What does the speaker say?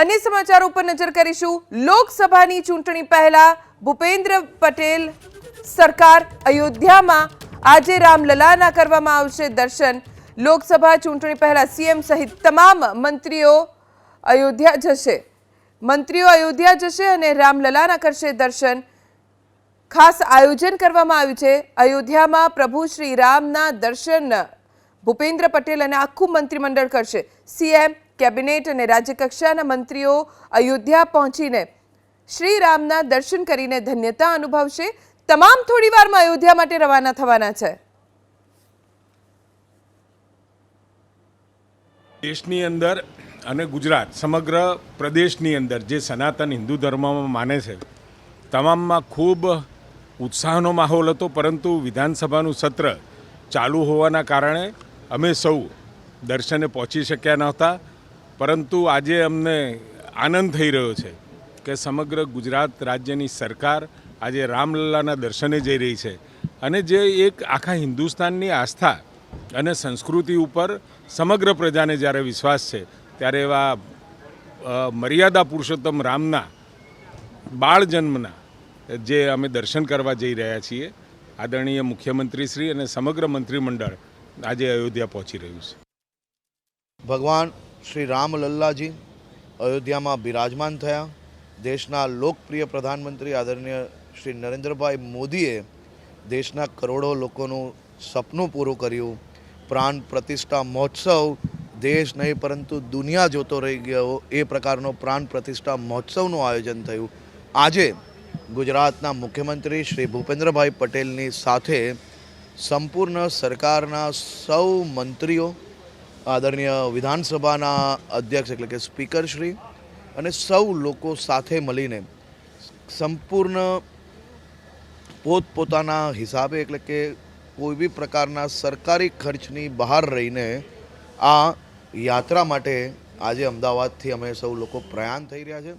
અન્ય સમાચારો ઉપર નજર કરીશું. લોકસભાની ચૂંટણી પહેલા ભૂપેન્દ્ર પટેલ સરકાર અયોધ્યામાં આજે રામલલાના કરવામાં આવશે દર્શન. લોકસભા ચૂંટણી પહેલા સીએમ સહિત તમામ મંત્રીઓ અયોધ્યા જશે. મંત્રીઓ અયોધ્યા જશે અને રામલલાના કરશે દર્શન. ખાસ આયોજન કરવામાં આવ્યું છે. અયોધ્યામાં પ્રભુ શ્રી રામના દર્શન ભૂપેન્દ્ર પટેલ અને આખું મંત્રીમંડળ કરશે. સીએમ કેબિનેટ અને રાજ્યકક્ષાના મંત્રીઓ અયોધ્યા પહોંચીને શ્રી રામના દર્શન કરીને ધન્યતા અનુભવશે. તમામ થોડી વારમાં અયોધ્યા માટે રવાના થવાના છે. દેશની અંદર અને ગુજરાત, સમગ્ર પ્રદેશની અંદર જે સનાતન હિન્દુ ધર્મમાં માને છે, તમામમાં ખૂબ ઉત્સાહનો માહોલ હતો, પરંતુ વિધાનસભાનું સત્ર ચાલુ હોવાના કારણે અમે સૌ દર્શને પહોંચી શક્યા નહોતા. પરંતુ આજે અમને આનંદ થઈ રહ્યો છે કે સમગ્ર ગુજરાત રાજ્યની સરકાર આજે રામલલ્લાના દર્શને જઈ રહી છે. અને જે એક આખા હિન્દુસ્તાનની આસ્થા અને સંસ્કૃતિ ઉપર સમગ્ર પ્રજાને જ્યારે વિશ્વાસ છે, ત્યારે એવા મર્યાદા પુરુષોત્તમ રામના બાળ જન્મના જે અમે દર્શન કરવા જઈ રહ્યા છીએ, આદરણીય મુખ્યમંત્રી શ્રી અને સમગ્ર મંત્રીમંડળ આજે અયોધ્યા પહોંચી રહ્યું છે. ભગવાન શ્રી રામ લલ્લાજી અયોધ્યામાં બિરાજમાન થયા. દેશના લોકપ્રિય પ્રધાનમંત્રી આદરણીય શ્રી નરેન્દ્રભાઈ મોદીએ દેશના કરોડો લોકોનું સપનું પૂરું કર્યું. પ્રાણ પ્રતિષ્ઠા મહોત્સવ દેશ નહીં પરંતુ દુનિયા જોતો રહી ગયો. એ પ્રકારનો પ્રાણ પ્રતિષ્ઠા મહોત્સવનું આયોજન થયું. આજે ગુજરાતના મુખ્યમંત્રી શ્રી ભૂપેન્દ્રભાઈ પટેલની સાથે સંપૂર્ણ સરકારના સૌ મંત્રીઓ આદરણીય વિધાનસભાના અધ્યક્ષ એટલે કે સ્પીકર શ્રી અને સૌ લોકો સાથે મળીને સંપૂર્ણ પોતપોતાના હિસાબે એટલે કે કોઈ બી પ્રકારના સરકારી ખર્ચની બહાર રહીને આ યાત્રા માટે આજે અમદાવાદથી અમે સૌ લોકો પ્રયાણ થઈ રહ્યા છે.